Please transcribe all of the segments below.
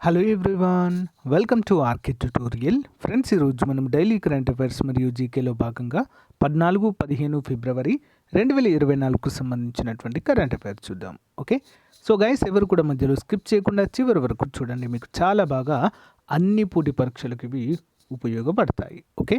Hello everyone welcome to RK tutorial friends ఈరోజు మనం daily current affairs మరియు జీకేలో భాగంగా పద్నాలుగు పదిహేను ఫిబ్రవరి రెండు వేల ఇరవై నాలుగుకు సంబంధించినటువంటి కరెంట్ అఫైర్స్ చూద్దాం. ఓకే సో గైస్ ఎవరు కూడా మధ్యలో స్కిప్ చేయకుండా చివరి వరకు చూడండి. మీకు చాలా బాగా అన్ని పోటీ పరీక్షలకు ఇవి ఉపయోగపడతాయి. Okay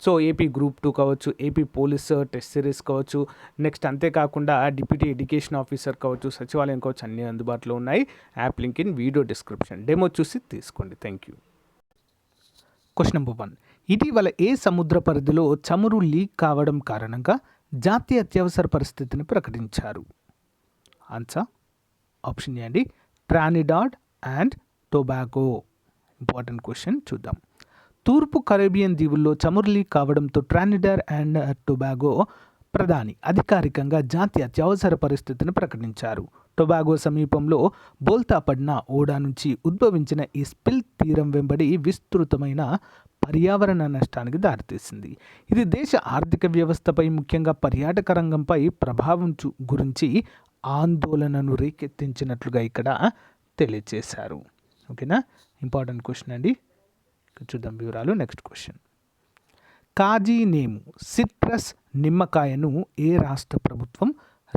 so AP group two కావచ్చు ఏపీ పోలీస్ టెస్ట్ సిరీస్ కావచ్చు నెక్స్ట్ అంతేకాకుండా డిప్యూటీ ఎడ్యుకేషన్ ఆఫీసర్ కావచ్చు సచివాలయం కావచ్చు అన్నీ అందుబాటులో ఉన్నాయి. App link in video description demo చూసి తీసుకోండి. Thank you question number one ఇటీవల ఏ సముద్ర పరిధిలో చమురు లీక్ కావడం కారణంగా జాతీయ అత్యవసర పరిస్థితిని ప్రకటించారు? ఆన్సర్ ఆప్షన్ ఏ అండి. Trinidad and Tobago important question చూద్దాం. తూర్పు కరేబియన్ దీవుల్లో చమురులీ కావడంతో ట్రానిడార్ అండ్ టొబాగో ప్రధాని అధికారికంగా జాతీయ అత్యవసర పరిస్థితిని ప్రకటించారు. టొబాగో సమీపంలో బోల్తాపడిన ఓడా నుంచి ఉద్భవించిన ఈ స్పిల్ తీరం వెంబడి విస్తృతమైన పర్యావరణ నష్టానికి దారితీసింది. ఇది దేశ ఆర్థిక వ్యవస్థపై ముఖ్యంగా పర్యాటక రంగంపై ప్రభావం చూ గురించి ఆందోళనను రేకెత్తించినట్లుగా ఇక్కడ తెలియజేశారు ఓకేనా? ఇంపార్టెంట్ క్వశ్చన్ అండి. చూద్దాం వివరాలు. Next question. Kaji Nemu citrus నిమ్మకాయను ఏ రాష్ట్ర ప్రభుత్వం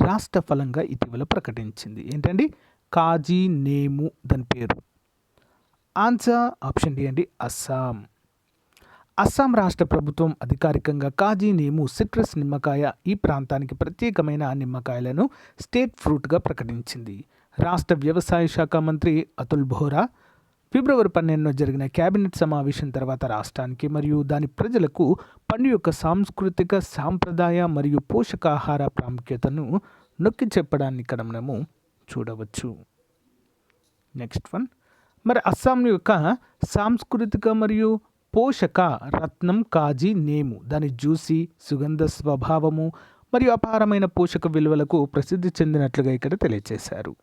రాష్ట్ర ఫలంగా ఇటీవల ప్రకటించింది? ఏంటండి? కాజీ నేము దాని పేరు. ఆన్సర్ ఆప్షన్ డి అండి అస్సాం. అస్సాం రాష్ట్ర ప్రభుత్వం అధికారికంగా కాజీ నేము సిట్రస్ నిమ్మకాయ ఈ ప్రాంతానికి ప్రత్యేకమైన నిమ్మకాయలను స్టేట్ ఫ్రూట్గా ప్రకటించింది. రాష్ట్ర వ్యవసాయ శాఖ మంత్రి అతుల్ బోహ్రా ఫిబ్రవరి పన్నెండున జరిగిన కేబినెట్ సమావేశం తర్వాత రాష్ట్రానికి మరియు దాని ప్రజలకు పండు యొక్క సాంస్కృతిక సాంప్రదాయ మరియు పోషకాహార ప్రాముఖ్యతను నొక్కి చెప్పడాన్ని ఇక్కడ మనము చూడవచ్చు. నెక్స్ట్ వన్ మరి అస్సాం యొక్క సాంస్కృతిక మరియు పోషక రత్నం కాజీ నేము దాని జ్యూసీ సుగంధ స్వభావము మరియు అపారమైన పోషక విలువలకు ప్రసిద్ధి చెందినట్లుగా ఇక్కడ తెలియజేశారు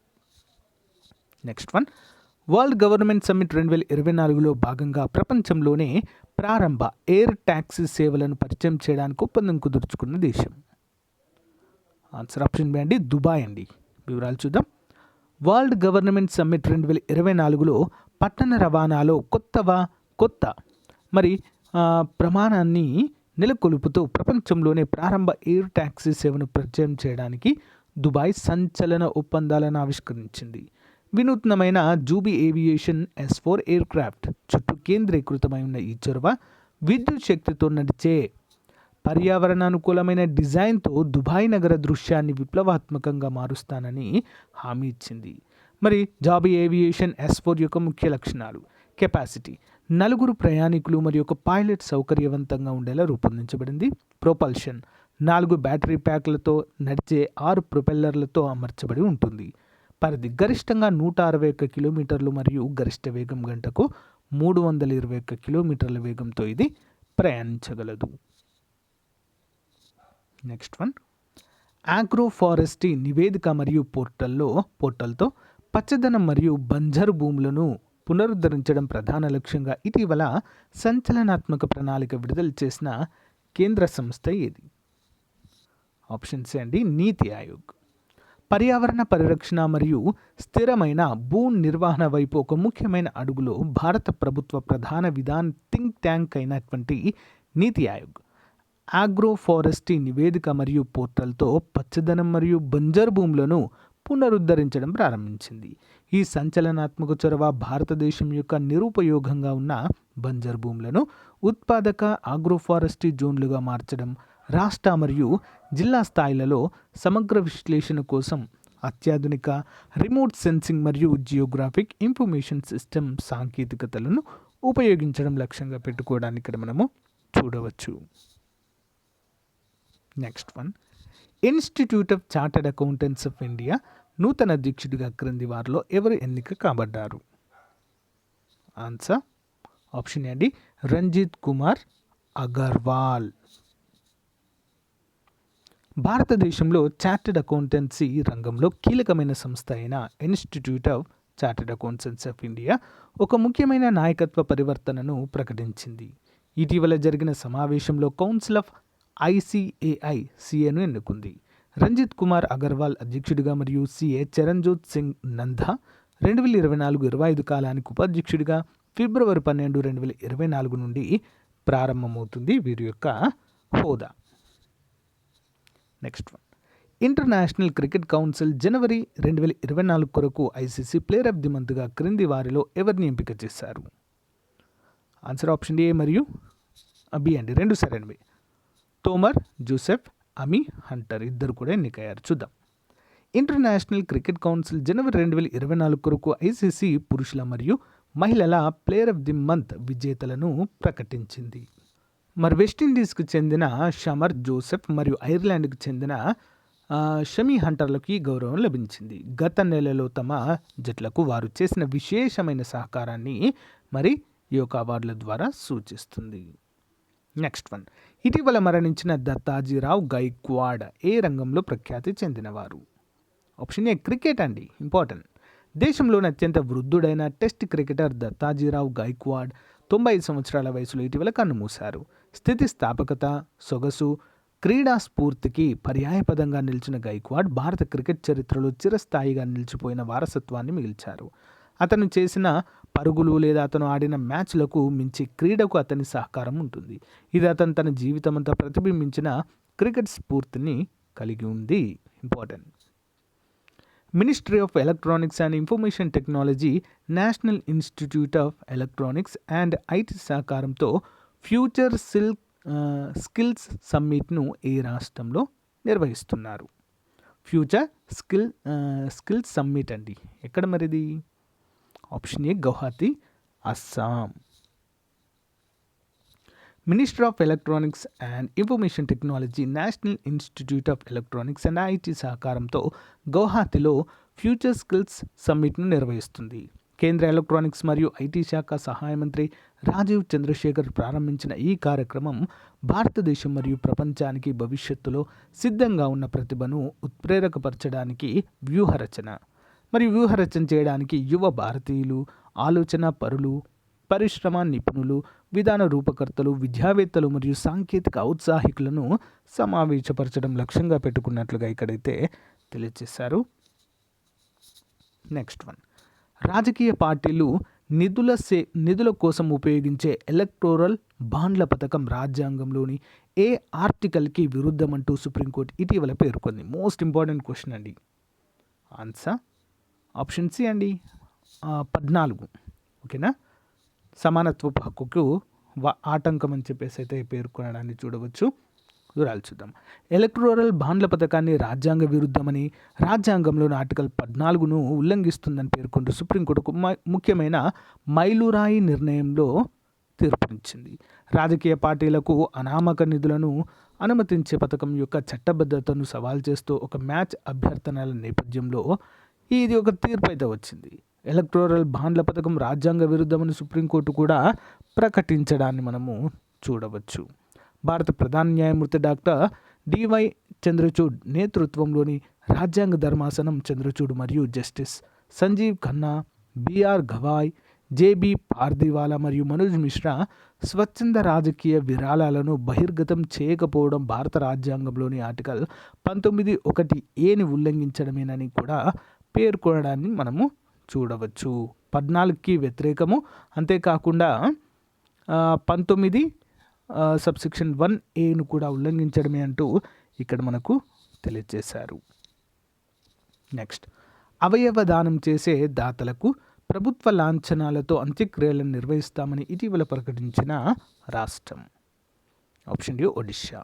next one World Government Summit రెండు వేల ఇరవై నాలుగులో భాగంగా ప్రపంచంలోనే ప్రారంభ ఎయిర్ ట్యాక్సీ సేవలను పరిచయం చేయడానికి ఒప్పందం కుదుర్చుకున్న దేశం. ఆన్సర్ ఆప్షన్ బి అండి దుబాయ్ అండి. వివరాలు చూద్దాం. వరల్డ్ గవర్నమెంట్ సమ్మిట్ రెండు వేల ఇరవై నాలుగులో పట్టణ రవాణాలో కొత్తవ కొత్త? మరి ప్రమాణాన్ని నెలకొల్పుతూ ప్రపంచంలోనే ప్రారంభ ఎయిర్ ట్యాక్సీ సేవను పరిచయం చేయడానికి దుబాయ్ సంచలన ఒప్పందాలను ఆవిష్కరించింది. వినూత్నమైన Joby Aviation S four aircraft చుట్టూ కేంద్రీకృతమై ఉన్న ఈ చొరవ విద్యుత్ శక్తితో నడిచే పర్యావరణానుకూలమైన డిజైన్తో దుబాయ్ నగర దృశ్యాన్ని విప్లవాత్మకంగా మారుస్తానని హామీ ఇచ్చింది. మరి జాబీ ఏవియేషన్ ఎస్ ఫోర్ యొక్క ముఖ్య లక్షణాలు. కెపాసిటీ. నలుగురు ప్రయాణికులు మరియు ఒక పైలట్ సౌకర్యవంతంగా ఉండేలా రూపొందించబడింది. ప్రొపల్షన్. నాలుగు బ్యాటరీ ప్యాక్లతో నడిచే ఆరు ప్రొపెల్లర్లతో అమర్చబడి ఉంటుంది. పరిధి గరిష్టంగా నూట అరవై ఒక్క కిలోమీటర్లు మరియు గరిష్ట వేగం గంటకు మూడు వందల ఇరవై ఒక్క కిలోమీటర్ల వేగంతో ఇది ప్రయాణించగలదు. నెక్స్ట్ వన్ ఆగ్రో ఫారెస్ట్రీ నివేదిక మరియు పోర్టల్లో పోర్టల్తో పచ్చదనం మరియు బంజరు భూములను పునరుద్ధరించడం ప్రధాన లక్ష్యంగా ఇటీవల సంచలనాత్మక ప్రణాళిక విడుదల చేసిన కేంద్ర సంస్థ ఏది? ఆప్షన్స్ అండి నీతి ఆయోగ్. పర్యావరణ పరిరక్షణ మరియు స్థిరమైన భూ నిర్వహణ వైపు ఒక ముఖ్యమైన అడుగులో భారత ప్రభుత్వ ప్రధాన విధాన్ థింక్ ట్యాంక్ అయినటువంటి నీతి ఆయోగ్. ఆగ్రో ఫారెస్ట్రీ నివేదిక మరియు పోర్టల్తో పచ్చదనం మరియు బంజరు భూములను పునరుద్ధరించడం ప్రారంభించింది. ఈ సంచలనాత్మక చొరవ భారతదేశం యొక్క నిరుపయోగంగా ఉన్న బంజర్ భూములను ఉత్పాదక ఆగ్రోఫారెస్ట్రీ జోన్లుగా మార్చడం రాష్ట్ర మరియు జిల్లా స్థాయిలలో సమగ్ర విశ్లేషణ కోసం అత్యాధునిక రిమోట్ సెన్సింగ్ మరియు జియోగ్రాఫిక్ ఇన్ఫర్మేషన్ సిస్టమ్ సాంకేతికతలను ఉపయోగించడం లక్ష్యంగా పెట్టుకోవడానికి ఇక్కడ మనము చూడవచ్చు. Next one Institute of Chartered Accountants of India నూతన అధ్యక్షుడిగా క్రింది వారిలో ఎవరు ఎన్నిక కాబడ్డారు? ఆన్సర్ ఆప్షన్ ఏ అండి రంజిత్ కుమార్ అగర్వాల్ భారతదేశంలో చార్టెడ్ అకౌంటెన్సీ రంగంలో కీలకమైన సంస్థ అయిన Institute of Chartered Accountants of India ఒక ముఖ్యమైన నాయకత్వ పరివర్తనను ప్రకటించింది. ఇటీవల జరిగిన సమావేశంలో కౌన్సిల్ ఆఫ్ ఐసిఏఐ సిఏను ఎన్నుకుంది. రంజిత్ కుమార్ అగర్వాల్ అధ్యక్షుడిగా మరియు సిఏ చరణ్జోత్ సింగ్ నందా రెండు వేల ఇరవై నాలుగు ఇరవై ఐదు కాలానికి ఉపాధ్యక్షుడిగా ఫిబ్రవరి పన్నెండు రెండు వేల ఇరవై నాలుగు నుండి ప్రారంభమవుతుంది వీరి యొక్క హోదా. Next one International Cricket Council జనవరి రెండు వేల ఇరవై నాలుగు కొరకు ఐసీసీ ప్లేయర్ ఆఫ్ ది మంత్గా క్రింది వారిలో ఎవరిని ఎంపిక చేశారు? ఆన్సర్ ఆప్షన్ ఏ మరియు బి అండి. రెండు సరైనవి. తోమర్ జోసెఫ్ అమీ హంటర్ ఇద్దరు కూడా ఎన్నికయ్యారు. చూద్దాం. ఇంటర్నేషనల్ క్రికెట్ కౌన్సిల్ జనవరి రెండు వేల ఇరవై నాలుగు కొరకు ఐసీసీ పురుషుల మరియు మహిళల ప్లేయర్ ఆఫ్ ది మంత్ విజేతలను ప్రకటించింది. మరి వెస్టిండీస్కు చెందిన షమర్ జోసెఫ్ మరియు ఐర్లాండ్కు చెందిన షమీ హంటర్లకు ఈ గౌరవం లభించింది. గత నెలలో తమ జట్లకు వారు చేసిన విశేషమైన సహకారాన్ని మరి ఈ యొక్క అవార్డుల ద్వారా సూచిస్తుంది. నెక్స్ట్ వన్ ఇటీవల మరణించిన దత్తాజీరావు గైక్వాడ్ ఏ రంగంలో ప్రఖ్యాతి చెందినవారు? ఆప్షన్ ఏ క్రికెట్ అండి. ఇంపార్టెంట్ దేశంలోని అత్యంత వృద్ధుడైన టెస్ట్ క్రికెటర్ దత్తాజీరావు గైక్వాడ్ తొంభై ఐదు సంవత్సరాల వయసులో ఇటీవల కన్నుమూశారు. స్థితిస్థాపకత సొగసు క్రీడా స్ఫూర్తికి పర్యాయపదంగా నిలిచిన గైక్వాడ్ భారత క్రికెట్ చరిత్రలో చిరస్థాయిగా నిలిచిపోయిన వారసత్వాన్ని మిగిల్చారు. అతను చేసిన పరుగులు లేదా అతను ఆడిన మ్యాచ్లకు మించి క్రీడకు అతని సహకారం ఉంటుంది. ఇది అతను తన జీవితమంతా ప్రతిబింబించిన క్రికెట్ స్ఫూర్తిని కలిగి ఉంది. Important. Ministry of Electronics and Information Technology National Institute of Electronics and IT సహకారంతో ఫ్యూచర్ సిల్ స్కిల్స్ సమ్మిట్ను ఏ రాష్ట్రంలో నిర్వహిస్తున్నారు. ఫ్యూచర్ స్కిల్ స్కిల్స్ సమ్మిట్ అండి. ఎక్కడ మరిది? Option A Guwahati Assam Minister of Electronics and Information Technology National Institute of Electronics and IT సహకారంతో గౌహాతిలో ఫ్యూచర్ స్కిల్స్ సమ్మిట్ను నిర్వహిస్తుంది. కేంద్ర ఎలక్ట్రానిక్స్ మరియు ఐటీ శాఖ సహాయ మంత్రి రాజీవ్ చంద్రశేఖర్ ప్రారంభించిన ఈ కార్యక్రమం భారతదేశం మరియు ప్రపంచానికి భవిష్యత్తులో సిద్ధంగా ఉన్న ప్రతిభను ఉత్ప్రేరకపరచడానికి వ్యూహరచన. మరియు వ్యూహరచన చేయడానికి యువ భారతీయులు ఆలోచన పరులు పరిశ్రమ నిపుణులు విధాన రూపకర్తలు విద్యావేత్తలు మరియు సాంకేతిక ఔత్సాహికులను సమావేశపరచడం లక్ష్యంగా పెట్టుకున్నట్లుగా ఇక్కడైతే తెలియజేశారు. నెక్స్ట్ వన్ రాజకీయ పార్టీలు నిధుల సే నిధుల కోసం ఉపయోగించే ఎలక్టోరల్ బాండ్ల పథకం రాజ్యాంగంలోని ఏ ఆర్టికల్కి విరుద్ధమంటూ సుప్రీంకోర్టు ఇటీవల పేర్కొంది. మోస్ట్ ఇంపార్టెంట్ క్వశ్చన్ అండి. ఆన్సర్ ఆప్షన్ సి అండి. పద్నాలుగు. ఓకేనా? సమానత్వపు హక్కుకు వ- ఆటంకం అని చెప్పేసి అయితే పేర్కొనడాన్ని చూడవచ్చు. వివరాలు చూద్దాం. ఎలక్ట్రోరల్ బాండ్ల పథకాన్ని రాజ్యాంగ విరుద్ధమని రాజ్యాంగంలోని ఆర్టికల్ పద్నాలుగును ఉల్లంఘిస్తుందని పేర్కొంటూ సుప్రీంకోర్టుకు ముఖ్యమైన మైలురాయి నిర్ణయంలో తీర్పునిచ్చింది. రాజకీయ పార్టీలకు అనామక నిధులను అనుమతించే పథకం యొక్క చట్టబద్ధతను సవాల్ చేస్తూ ఒక మ్యాచ్ అభ్యర్థనల నేపథ్యంలో ఇది ఒక తీర్పు అయితే వచ్చింది. ఎలక్టోరల్ బాండ్ల పథకం రాజ్యాంగ విరుద్ధమని సుప్రీంకోర్టు కూడా ప్రకటించడాన్ని మనము చూడవచ్చు. భారత ప్రధాన న్యాయమూర్తి డాక్టర్ డివై చంద్రచూడ్ నేతృత్వంలోని రాజ్యాంగ ధర్మాసనం చంద్రచూడ్ మరియు Justice Sanjiv Khanna BR Gavai JB Pardiwala మరియు మనోజ్ మిశ్రా స్వచ్ఛంద రాజకీయ విరాళాలను బహిర్గతం చేయకపోవడం భారత రాజ్యాంగంలోని ఆర్టికల్ పంతొమ్మిది ఒకటి ఏని ఉల్లంఘించడమేనని కూడా పేర్కొనడాన్ని మనము చూడవచ్చు. పద్నాలుగుకి వ్యతిరేకము. అంతేకాకుండా పంతొమ్మిది సబ్సెక్షన్ వన్ ఏను కూడా ఉల్లంఘించడమే అంటూ ఇక్కడ మనకు తెలియజేశారు. నెక్స్ట్ అవయవ దానం చేసే దాతలకు ప్రభుత్వ లాంఛనాలతో అంత్యక్రియలను నిర్వహిస్తామని ఇటీవల ప్రకటించిన రాష్ట్రం. Option D Odisha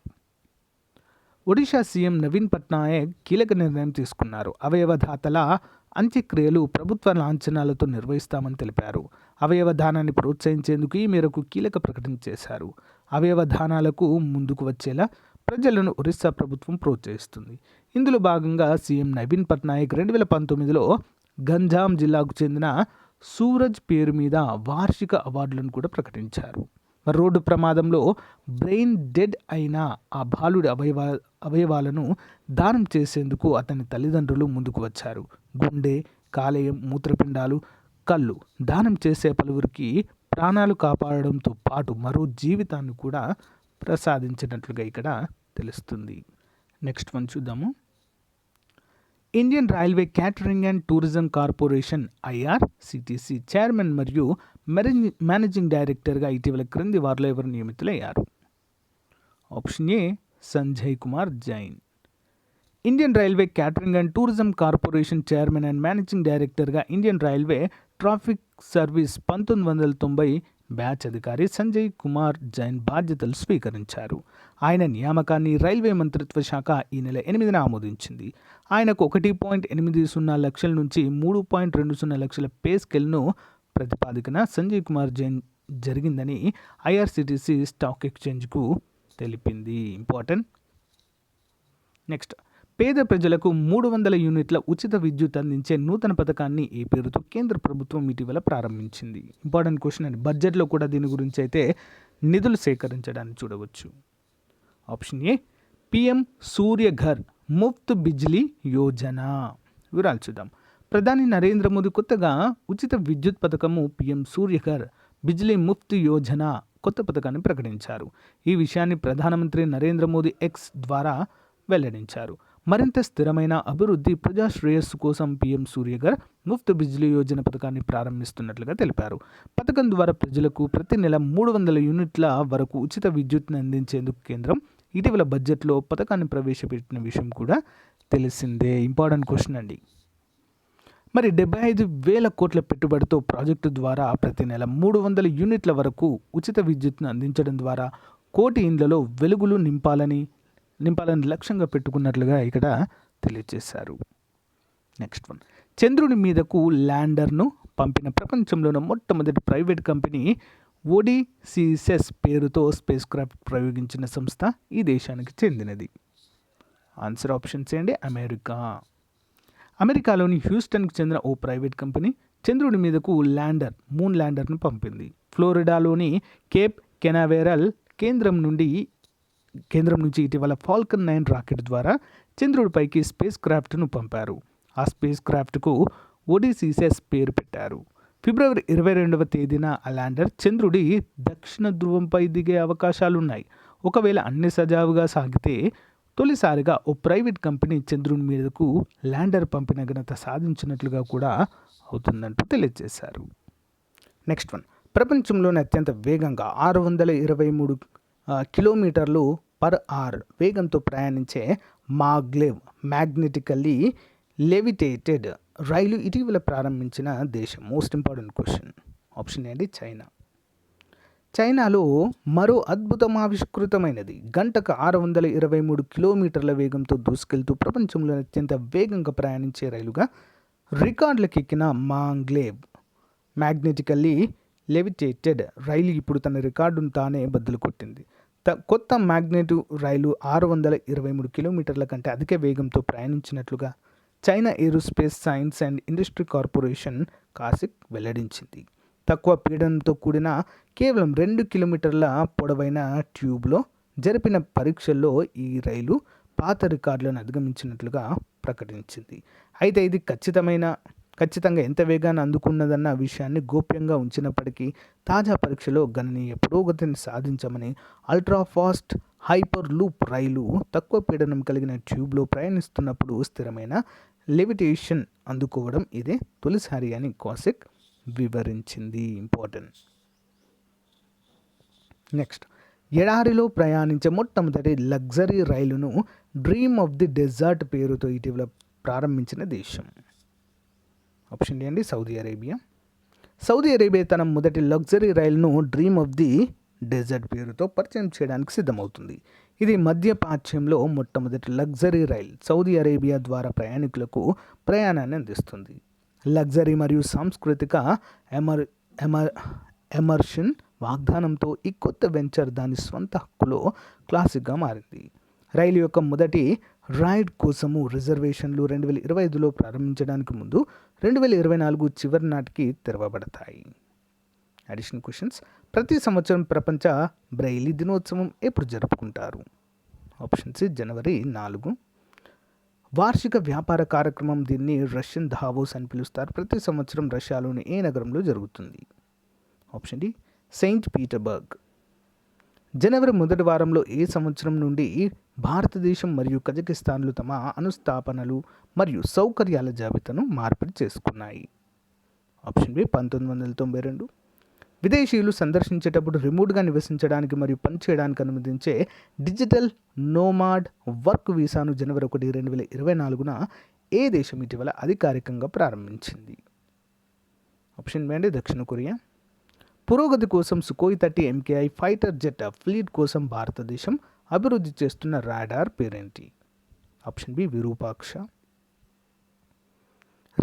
Odisha CM Naveen Patnaik కీలక నిర్ణయం తీసుకున్నారు. అవయవదాతల అంత్యక్రియలు ప్రభుత్వ లాంఛనాలతో నిర్వహిస్తామని తెలిపారు. అవయవదానాన్ని ప్రోత్సహించేందుకు ఈ మేరకు కీలక ప్రకటన చేశారు. అవయవదానాలకు ముందుకు వచ్చేలా ప్రజలను ఒరిస్సా ప్రభుత్వం ప్రోత్సహిస్తుంది. ఇందులో భాగంగా సీఎం నవీన్ పట్నాయక్ రెండు వేల పంతొమ్మిదిలో గంజాం జిల్లాకు చెందిన సూరజ్ పేరు మీద వార్షిక అవార్డులను కూడా ప్రకటించారు. రోడ్డు ప్రమాదంలో బ్రెయిన్ డెడ్ అయిన ఆ బాలుడి అవయవ అవయవాలను దానం చేసేందుకు అతని తల్లిదండ్రులు ముందుకు వచ్చారు. గుండె కాలేయం మూత్రపిండాలు కళ్ళు దానం చేసే పలువురికి ప్రాణాలు కాపాడడంతో పాటు మరో జీవితాన్ని కూడా ప్రసాదించినట్లుగా ఇక్కడ తెలుస్తుంది. నెక్స్ట్ వన్ చూద్దాము. Indian Railway Catering and Tourism Corporation IRCTC chairman మరియు మెరేంజ్ మేనేజింగ్ డైరెక్టర్గా ఇటీవల క్రింది వారిలో ఎవరు నియమితులయ్యారు? Option A Sanjay Kumar Jain. Indian Railway Catering and Tourism Corporation chairman and managing డైరెక్టర్గా ఇండియన్ రైల్వే ట్రాఫిక్ సర్వీస్ పంతొమ్మిది వందల తొంభై బ్యాచ్ అధికారి సంజయ్ కుమార్ జైన్ బాధ్యతలు స్వీకరించారు. ఆయన నియామకాన్ని రైల్వే మంత్రిత్వ శాఖ ఈ నెల ఎనిమిదిన ఆమోదించింది. ఆయనకు ఒకటి పాయింట్ ఎనిమిది సున్నా లక్షల నుంచి మూడు పాయింట్ రెండు సున్నా లక్షల పే స్కేల్ను ప్రతిపాదికన సంజయ్ కుమార్ జైన్ జరిగిందని ఐఆర్సిటిసి స్టాక్ ఎక్స్చేంజ్కు తెలిపింది. ఇంపార్టెంట్. నెక్స్ట్. పేద ప్రజలకు మూడు వందల యూనిట్ల ఉచిత విద్యుత్ అందించే నూతన పథకాన్ని ఈ పేరుతో కేంద్ర ప్రభుత్వం ఇటీవల ప్రారంభించింది. ఇంపార్టెంట్ క్వశ్చన్ అండి. బడ్జెట్లో కూడా దీని గురించి అయితే నిధులు సేకరించడాన్ని చూడవచ్చు. Option A PM Suryaghar Muft Bijli Yojana. వివరాలు చూద్దాం. ప్రధాని నరేంద్ర మోదీ కొత్తగా ఉచిత విద్యుత్ పథకము పిఎం సూర్యఘర్ బిజ్లీ ముఫ్త్ యోజన కొత్త పథకాన్ని ప్రకటించారు. ఈ విషయాన్ని ప్రధానమంత్రి నరేంద్ర మోదీ ఎక్స్ ద్వారా వెల్లడించారు. మరింత స్థిరమైన అభివృద్ధి ప్రజా శ్రేయస్సు కోసం పీఎం సూర్యగర్ ముఫ్త్ బిజ్లీ యోజన పథకాన్ని ప్రారంభిస్తున్నట్లుగా తెలిపారు. పథకం ద్వారా ప్రజలకు ప్రతి నెల మూడు వందల యూనిట్ల వరకు ఉచిత విద్యుత్ను అందించేందుకు కేంద్రం ఇటీవల బడ్జెట్లో పథకాన్ని ప్రవేశపెట్టిన విషయం కూడా తెలిసిందే. ఇంపార్టెంట్ క్వశ్చన్ అండి. మరి డెబ్బై ఐదు వేల కోట్ల పెట్టుబడితో ప్రాజెక్టు ద్వారా ప్రతి నెల మూడు వందల యూనిట్ల వరకు ఉచిత విద్యుత్ను అందించడం ద్వారా కోటి ఇండ్లలో వెలుగులు నింపాలని నింపాలని లక్ష్యంగా పెట్టుకున్నట్లుగా ఇక్కడ తెలియజేశారు. నెక్స్ట్ వన్ చంద్రుని మీదకు ల్యాండర్ను పంపిన ప్రపంచంలోని మొట్టమొదటి ప్రైవేట్ కంపెనీ ఓడిసిసెస్ పేరుతో స్పేస్ క్రాఫ్ట్ ప్రయోగించిన సంస్థ ఈ దేశానికి చెందినది. ఆన్సర్ ఆప్షన్స్ ఏంటి? అమెరికా. అమెరికాలోని హ్యూస్టన్కి చెందిన ఓ ప్రైవేట్ కంపెనీ చంద్రుడి మీదకు ల్యాండర్ మూన్ ల్యాండర్ను పంపింది. ఫ్లోరిడాలోని కేప్ కెనావేరల్ కేంద్రం నుండి కేంద్రం నుంచి ఇటీవల ఫాల్కన్ నైన్ రాకెట్ ద్వారా చంద్రుడిపైకి స్పేస్ క్రాఫ్ట్ను పంపారు. ఆ స్పేస్ క్రాఫ్ట్కు ఒడిసిసెస్ పేరు పెట్టారు. ఫిబ్రవరి ఇరవై రెండవ తేదీన ఆ ల్యాండర్ చంద్రుడి దక్షిణ ధ్రువంపై దిగే అవకాశాలున్నాయి. ఒకవేళ అన్ని సజావుగా సాగితే తొలిసారిగా ఓ ప్రైవేట్ కంపెనీ చంద్రుని మీదకు ల్యాండర్ పంపిన ఘనత సాధించినట్లుగా కూడా అవుతుందంటూ తెలియజేశారు. Next one. ప్రపంచంలోనే అత్యంత వేగంగా ఆరు వందల ఇరవై మూడు కిలోమీటర్లు పర్ అవర్ వేగంతో ప్రయాణించే మాగ్లేవ్ మ్యాగ్నెటికల్లీ లెవిటేటెడ్ రైలు ఇటీవల ప్రారంభించిన దేశం. మోస్ట్ ఇంపార్టెంట్ క్వశ్చన్ ఆప్షన్ ఏంటి? చైనా చైనాలో మరో అద్భుతం ఆవిష్కృతమైనది. గంటకు ఆరు వందల ఇరవై మూడు కిలోమీటర్ల వేగంతో దూసుకెళ్తూ ప్రపంచంలో అత్యంత వేగంగా ప్రయాణించే రైలుగా రికార్డులకెక్కిన మాంగ్లేవ్ మ్యాగ్నెటికల్లీ లెవిటేటెడ్ రైలు ఇప్పుడు తన రికార్డును తానే బద్దలు కొట్టింది. త కొత్త మ్యాగ్నెటివ్ రైలు ఆరు వందల ఇరవై మూడు కిలోమీటర్ల కంటే అధిక వేగంతో ప్రయాణించినట్లుగా China Aerospace Science and Industry Corporation కాసిక్ వెల్లడించింది. తక్కువ పీడనంతో కూడిన కేవలం రెండు కిలోమీటర్ల పొడవైన ట్యూబ్లో జరిపిన పరీక్షల్లో ఈ రైలు పాత రికార్డులను అధిగమించినట్లుగా ప్రకటించింది. అయితే ఇది ఖచ్చితమైన ఖచ్చితంగా ఎంత వేగాన్ని అందుకున్నదన్న విషయాన్ని గోప్యంగా ఉంచినప్పటికీ తాజా పరీక్షలో గణనీయ పురోగతిని సాధించమని అల్ట్రా ఫాస్ట్ హైపర్ లూప్ రైలు తక్కువ పీడనం కలిగిన ట్యూబ్లో ప్రయాణిస్తున్నప్పుడు స్థిరమైన లెవిటేషన్ అందుకోవడం ఇదే తొలిసారి అని కాసిక్ వివరించింది. ఇంపార్టెంట్. నెక్స్ట్. ఎడారిలో ప్రయాణించే మొట్టమొదటి లగ్జరీ రైలును డ్రీమ్ ఆఫ్ ది డెజర్ట్ పేరుతో ఇటీవల ప్రారంభించిన దేశం. ఆప్షన్ ఏంటి సౌదీ అరేబియా. సౌదీ అరేబియా తన మొదటి లగ్జరీ రైలును డ్రీమ్ ఆఫ్ ది డెజర్ట్ పేరుతో పరిచయం చేయడానికి సిద్ధమవుతుంది. ఇది మధ్యప్రాచ్యంలో మొట్టమొదటి లగ్జరీ రైల్ సౌదీ అరేబియా ద్వారా ప్రయాణికులకు ప్రయాణాన్ని అందిస్తుంది. లగ్జరీ మరియు సాంస్కృతిక ఎమర్ ఎమర్ ఎమర్షన్ వాగ్దానంతో ఈ కొత్త వెంచర్ దాని స్వంత హక్కులో క్లాసిక్గా మారింది. రైలు యొక్క మొదటి రైడ్ కోసము రిజర్వేషన్లు రెండు వేల ఇరవై ఐదులో ప్రారంభించడానికి ముందు రెండు వేల ఇరవై నాలుగు చివరి నాటికి తెరవబడతాయి. అడిషనల్ క్వశ్చన్స్ ప్రతి సంవత్సరం ప్రపంచ బ్రైలీ దినోత్సవం ఎప్పుడు జరుపుకుంటారు? ఆప్షన్ సి జనవరి నాలుగు. వార్షిక వ్యాపార కార్యక్రమం దీన్ని రష్యన్ ధావోస్ అని పిలుస్తారు. ప్రతి సంవత్సరం రష్యాలోని ఏ నగరంలో జరుగుతుంది? ఆప్షన్ డి సెయింట్ పీటర్బర్గ్ జనవరి మొదటి వారంలో ఏ సంవత్సరం నుండి భారతదేశం మరియు కజకిస్తాన్లు తమ అనుస్థాపనలు మరియు సౌకర్యాల జాబితాను మార్పిడి చేసుకున్నాయి. ఆప్షన్ బి పంతొమ్మిది వందల తొంభై రెండు. విదేశీయులు సందర్శించేటప్పుడు రిమోట్గా నివసించడానికి మరియు పనిచేయడానికి అనుమతించే డిజిటల్ నోమాడ్ వర్క్ వీసాను జనవరి ఒకటి రెండు వేల ఇరవై నాలుగున ఏ దేశం ఇటీవల అధికారికంగా ప్రారంభించింది? ఆప్షన్ బి అండి దక్షిణ కొరియా. పురోగతి కోసం Sukhoi thirty MKI fighter jet fleet కోసం భారతదేశం అభివృద్ధి చేస్తున్న రాడార్ పేరేంటి? Option B Virupaksha.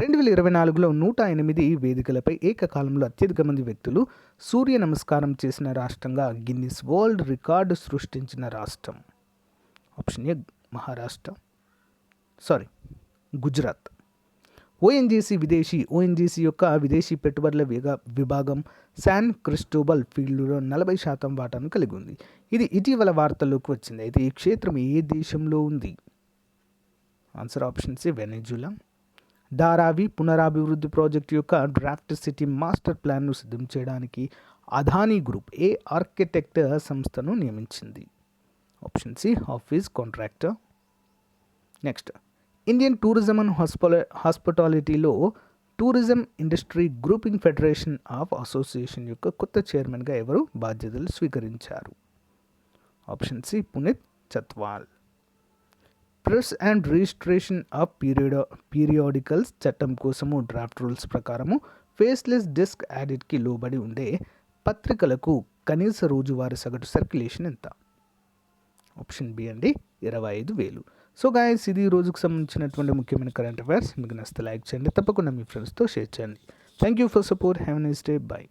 రెండు వేల ఇరవై నాలుగులో నూట ఎనిమిది వేదికలపై ఏకకాలంలో అత్యధిక మంది వ్యక్తులు సూర్య నమస్కారం చేసిన రాష్ట్రంగా గిన్నిస్ వరల్డ్ రికార్డు సృష్టించిన రాష్ట్రం. Option A Maharashtra. Sorry Gujarat. ONGC విదేశీ ఓఎన్జీసీ యొక్క విదేశీ పెట్టుబడుల విభాగం శాన్ క్రిస్టోబల్ ఫీల్డ్లో నలభై శాతం వాటాను కలిగి ఉంది. ఇది ఇటీవల వార్తల్లోకి వచ్చింది. అయితే ఈ క్షేత్రం ఏ దేశంలో ఉంది? Answer option C Venezuela. Dharavi పునరాభివృద్ధి project యొక్క డ్రాఫ్ట్ సిటీ మాస్టర్ ప్లాన్ను సిద్ధం చేయడానికి అదానీ గ్రూప్ ఏ ఆర్కిటెక్ట్ సంస్థను నియమించింది? Option C office contractor. Next. Indian tourism and hospital హాస్పిటాలిటీలో tourism industry grouping federation of association యొక్క కొత్త చైర్మన్గా ఎవరు బాధ్యతలు స్వీకరించారు? Option C Puneet Chatwal. Press and registration of period periodicals చట్టం కోసము డ్రాఫ్ట్ రూల్స్ ప్రకారము ఫేస్లెస్ డిస్క్ యాడిట్కి లోబడి ఉండే పత్రికలకు కనీస రోజువారీ సగటు సర్క్యులేషన్ ఎంత? ఆప్షన్ బి అండి ఇరవై ఐదు వేలు. సో గాయస్ ఇది రోజుకు సంబంధించినటువంటి ముఖ్యమైన కరెంట్ అఫైర్స్ మీకు నచ్చితే లైక్ చేయండి తప్పకుండా మీ ఫ్రెండ్స్తో షేర్ చేయండి. Thank you for support have nice day bye